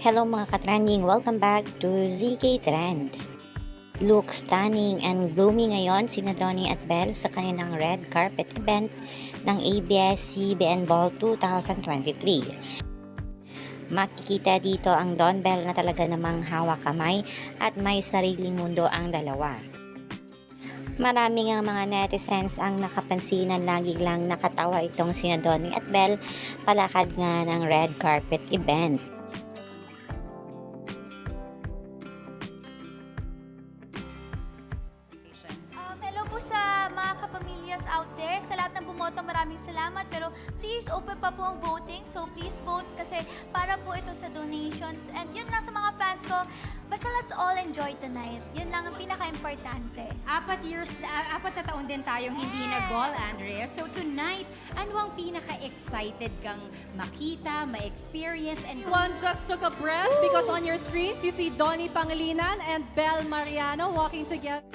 Hello mga katrending, welcome back to ZK Trend. Look stunning and gloomy ngayon sina Donnie at Belle sa kanilang red carpet event ng ABS-CBN Ball 2023. Makikita dito ang Don Bell na talaga namang hawak kamay at may sariling mundo ang dalawa. Marami nga mga netizens ang nakapansin na lagi lang nakatawa itong sina Donnie at Belle palakad nga ng red carpet event. Sa mga kapamilyas out there. Sa lahat ng bumoto, maraming salamat. Pero please, open pa po ang voting. So please vote kasi para po ito sa donations. And yun lang sa mga fans ko. Basta let's all enjoy tonight. Yun lang ang pinaka-importante. Apat years, na, apat na taon din tayong hindi Yes. nag-ball, Andrea. So tonight, ano ang pinaka-excited kang makita, ma-experience, and One just took a breath because on your screens you see Donnie Pangilinan and Belle Mariano walking together.